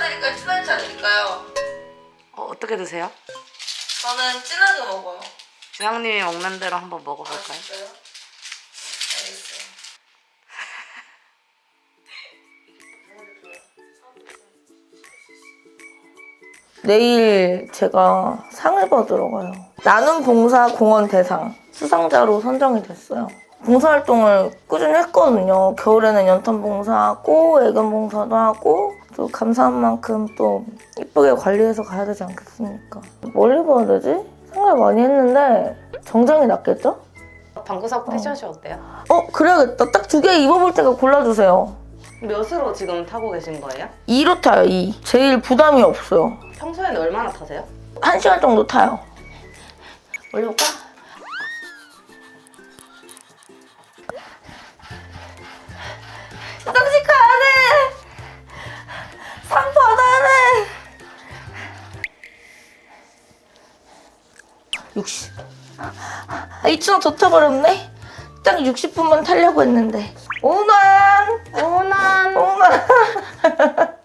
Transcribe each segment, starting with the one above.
드릴까요? 친하게 차 드릴까요? 어, 어떻게 드세요? 저는 진하게 먹어요. 주영님이 먹는 대로 한번 아, 먹어볼까요? 진짜요? 알겠어요. 내일 제가 상을 받으러 가요. 나는 봉사 공헌 대상 수상자로 선정이 됐어요. 봉사활동을 꾸준히 했거든요. 겨울에는 연탄 봉사하고 애견 봉사도 하고 또 감사한 만큼 또 이쁘게 관리해서 가야 되지 않겠습니까? 뭘 입어야 되지? 생각 많이 했는데 정장이 낫겠죠? 방구석 패션쇼 어때요? 어 그래야겠다. 딱 두 개 입어볼 때가 골라주세요. 몇으로 지금 타고 계신 거예요? 2로 타요 2. 제일 부담이 없어요. 평소에는 얼마나 타세요? 한 시간 정도 타요. 올려볼까? 화장 60. 아, 2,000원 더 타버렸네? 딱 60분만 타려고 했는데. 오만! 오난 오만!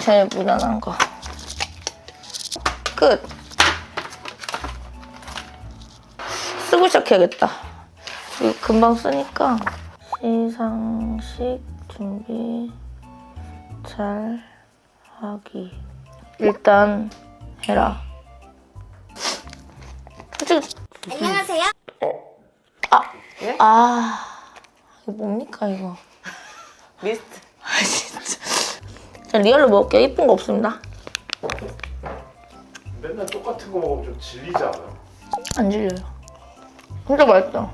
제일 무난한 거. 끝. 쓰고 시작해야겠다. 이거 금방 쓰니까. 시상식 준비 잘 하기. 일단 해라. 안녕하세요. 아, 예? 아 이거 뭡니까 이거? 미스트 아 진짜. 자, 리얼로 먹을게요. 이쁜 거 없습니다. 맨날 똑같은 거 먹으면 좀 질리지 않아요? 안 질려요. 진짜 맛있다.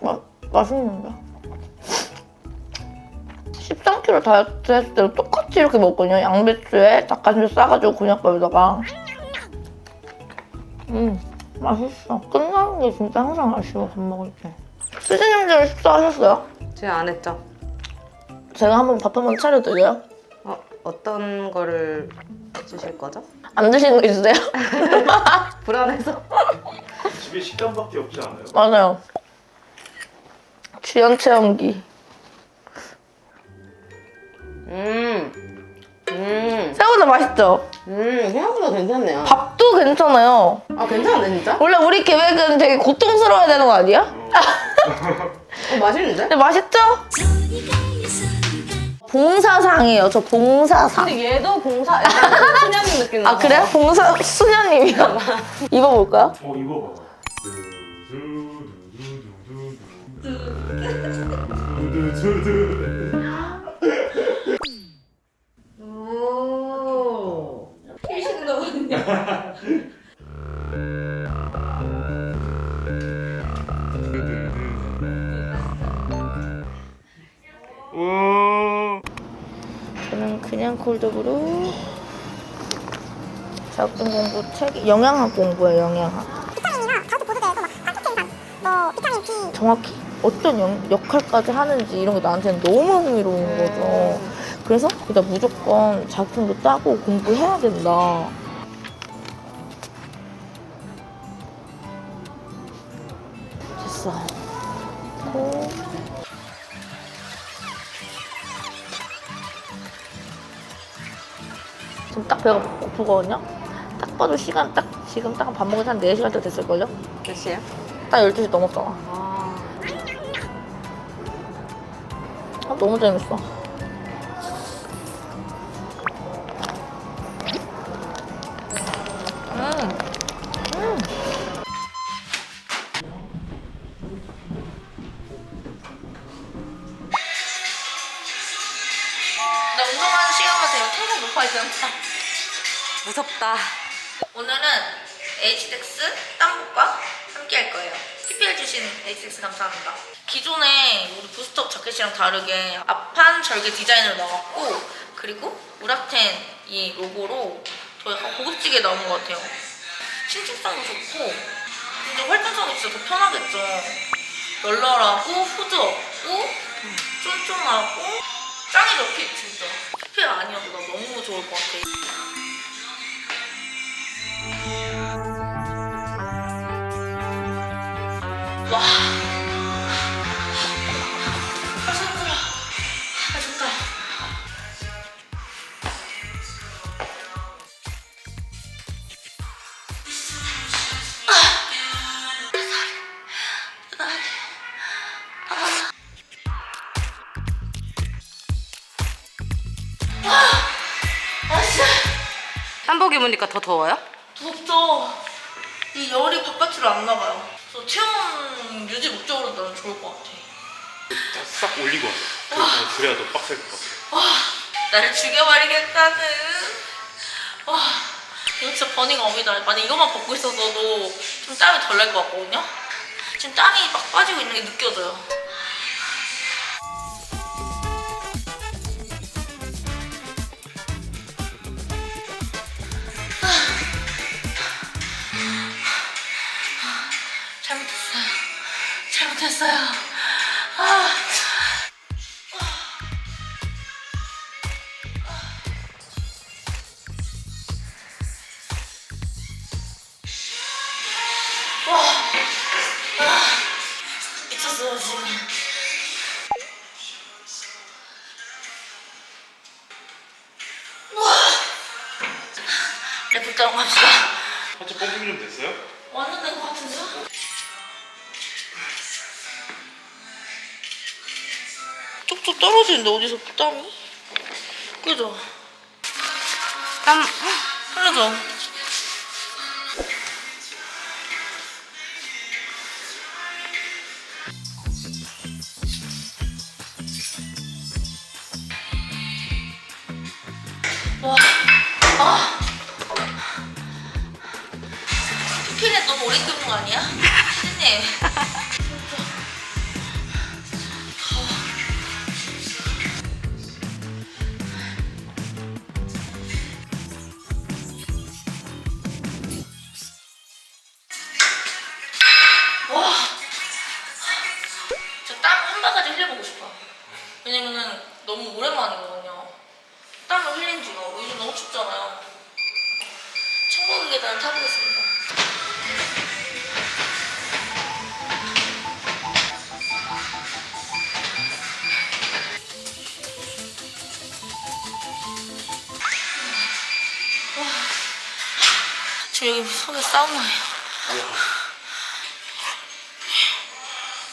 마, 맛있는데? 13kg 다이어트 했을 때도 똑같이 이렇게 먹거든요. 양배추에 닭가슴살 싸가지고 곤약밥에다가. 음, 맛있어. 끝나는 게 진짜 항상 아쉬워, 밥 먹을 때. 수진님들 식사하셨어요? 제가 안 했죠? 제가 한번 밥 한번 차려드려요? 어, 어떤 거를 주실 거죠? 안 드시는 거 있으세요? 불안해서 집에 식단밖에 없지 않아요? 맞아요. 주연 체험기. 음, 음, 생각보다 맛있죠? 음, 생각보다 괜찮네요 밥 또 괜찮아요. 아 괜찮은데 진짜? 원래 우리 계획은 되게 고통스러워야 되는 거 아니야? 어, 맛있는데? 근데 맛있죠? 봉사상이에요. 저 봉사상. 근데 얘도 봉사 약간 그 소녀님 느낌 나. 아 그래요? 봉사 수녀님이요. 어, 입어볼까요? 어 이거 봐봐. 저는 그냥 콜드브루 작품 공부 책 영양학 공부예요. 영양학. 비타민이나 다우트 보드에서 막 안토텐산, 뭐 비타민 B 정확히 어떤 영- 역할까지 하는지 이런 게 나한테는 너무 흥미로운 거죠. 그래서 일단 무조건 작품도 따고 공부해야 된다. 됐어. 고. 지금 딱 배가 고프거든요? 딱 봐도 시간 딱 지금 딱 밥 먹은 한 4시간 때 됐을걸요? 몇 시에요? 딱 12시 넘었잖아. 아 아, 너무 재밌어. 무섭다 오늘은 HDX 땀복과 함께 할 거예요. PPL 주신 HDX 감사합니다. 기존에 우리 부스트업 자켓이랑 다르게 앞판 절개 디자인으로 나왔고 그리고 우라텐 이 로고로 더 약간 고급지게 나온 것 같아요. 신축성도 좋고 근데 활동성이 진짜 더 편하겠죠. 널널하고 후드 없고 쫀쫀하고 짱이죠 핏 진짜. PPL 아니어도 나 너무 좋을 것 같아. 땀복 입으니까 더 더워요? 덥죠. 이 열이 바깥으로 안 나가요. 그래서 체온 유지 목적으로 나는 좋을 것 같아. 싹 올리고 와서 그래야 더 빡셀 것 같아. 와, 나를 죽여버리겠다는. 와, 이거 진짜 버닝 업이다. 만약 이것만 벗고 있었어도 좀 땀이 덜 날 것 같거든요? 지금 땀이 막 빠지고 있는 게 느껴져요. 못했어요. 아. 와, 아, 미쳤어요 지금. 와, 랩 따로 갑시다. 하체 펌핑 좀 됐어요? 완전 된것 같은데 떨어지는데 어디서 땀이? 그죠? 땀 흘러져. 계단을 타보겠습니다. 와, 지금 여기 속에 사우나예요.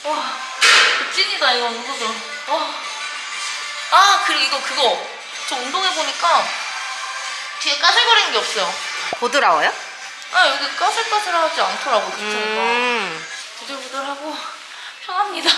와, 그 찐이다 이거 누구죠? 와. 아 그리고 이거 그거 저 운동해 보니까 뒤에 까슬거리는 게 없어요. 보드라워요? 아 여기 까슬까슬하지 않더라고 그 정도가 음. 부들부들하고 편합니다.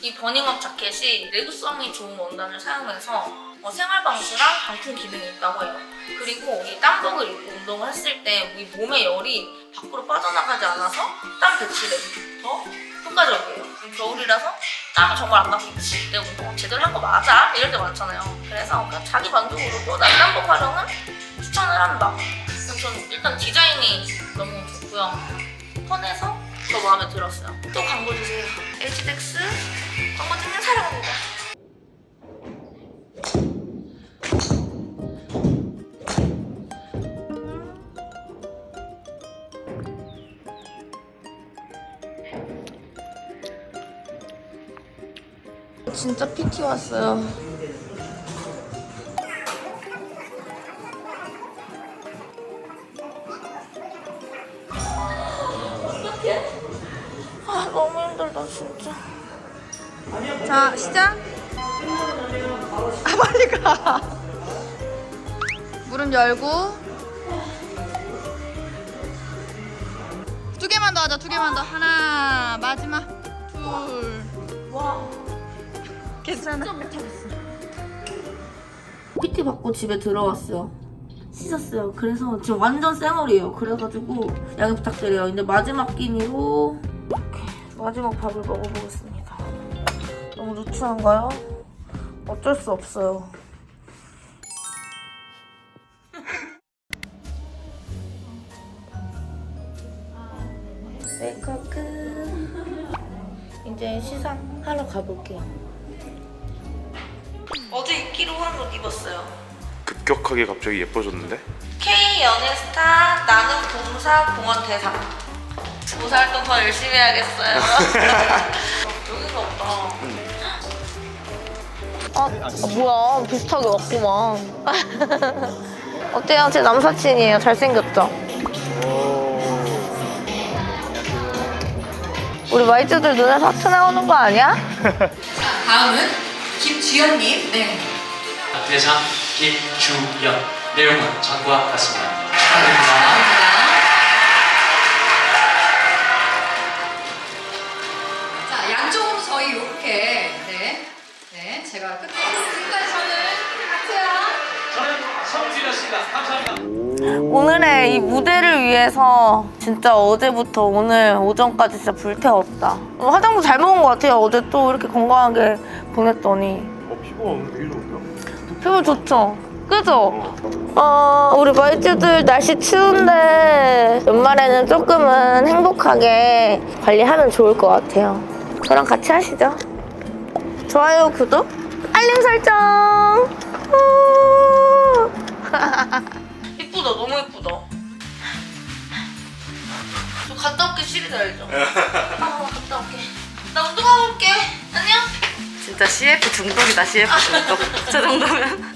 이 버닝업 자켓이 내구성이 좋은 원단을 사용해서 어, 생활 방수랑 방풍 기능이 있다고 해요. 그리고 이 땀복을 입고 운동을 했을 때 우리 몸의 열이 밖으로 빠져나가지 않아서 땀 배출에 더 효과적이에요. 겨울이라서 땀이 정말 안 나겠지. 내가 운동 제대로 한 거 맞아? 이럴 때 많잖아요. 그래서 그냥 자기 만족으로도 난 땀복 활용은 추천을 한다. 그럼 저는 일단 디자인이 너무 좋고요. 편해서 더 마음에 들었어요. 또 광고 주세요. HDX 광고 찍는 사람입니다. 진짜 PT 왔어요. 어떡해? 아 너무 힘들다 진짜. 자 시작. 아 빨리 가. 무릎 열고 두 개만 더 하자 두 개만 더 하나 마지막 둘 와 괜찮아 PT 받고 집에 들어왔어요. 씻었어요. 그래서 지금 완전 쌩얼이에요. 그래가지고 양해 부탁드려요. 근데 마지막 끼니로 이렇게 마지막 밥을 먹어보겠습니다. 너무 누추한가요? 어쩔 수 없어요. 메이크업 끝. 이제 시상하러 가볼게요. 옷 입었어요. 급격하게 갑자기 예뻐졌는데? K 연예스타 나는 봉사 공원 대상. 봉사 활동 더 열심히 해야겠어요. 여기가 없다. 아, 뭐야 비슷하게 왔구만. 어때요? 제 남사친이에요. 잘생겼죠? 우리 와이즈들 눈에 사트 나오는 거 아니야? 다음은 김지우 김주연님. 네. 대상 김주연 내용은 전과 같습니다. 축하드립니다. 감사합니다. 자, 양쪽으로 저희 이렇게 네, 네, 제가 저는. 저는 성준이었습니다. 감사합니다. 오늘의 이 무대를 위해서 진짜 어제부터 오늘 오전까지 진짜 불태웠다. 어, 화장도 잘 먹은 것 같아요. 어제 또 이렇게 건강하게 보냈더니. 어, 피부가 오늘 좋은 피부 좋죠? 그죠? 어, 우리 마이즈들 날씨 추운데 연말에는 조금은 행복하게 관리하면 좋을 것 같아요. 저랑 같이 하시죠. 좋아요, 구독, 알림 설정. 우. 이쁘다, 너무 이쁘다. 저 갔다 올게 시리즈 알죠? 아, 갔다 올게. 나 운동하고 올게. 안녕. 진짜 CF 중독이다 CF 중독. 저 정도면.